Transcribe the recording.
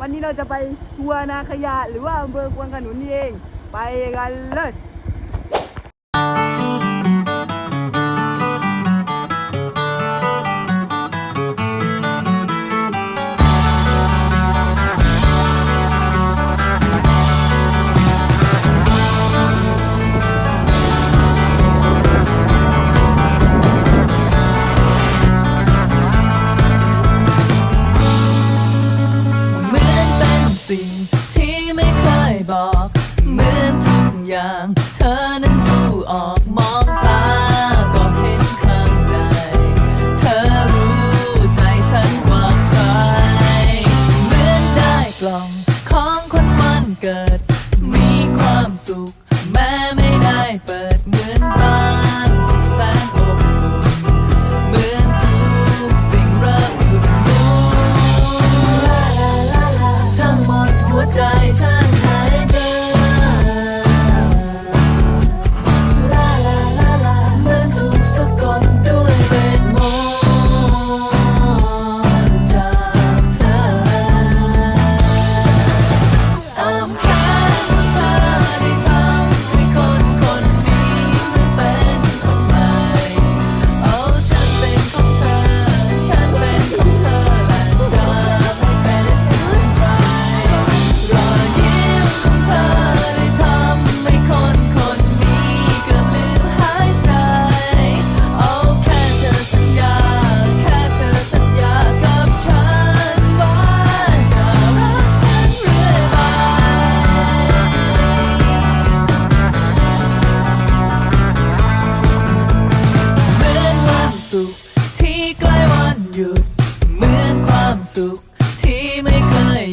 วันนี้เราจะไปทัวร์นาขยะหรือว่าอำเภอควนขนุนนี่เอง ไปกันเลย สิ่งที่ไม่เคยบอก เหมือนทุกอย่าง เธอนั้นดูออกมองตาก็เห็นข้างใน เธอรู้ใจฉันกว่าใครเหมือนได้กล่องของคนวันเกิด มีความสุข ใกล้วันหยุดเหมือนความสุขที่ไม่เคย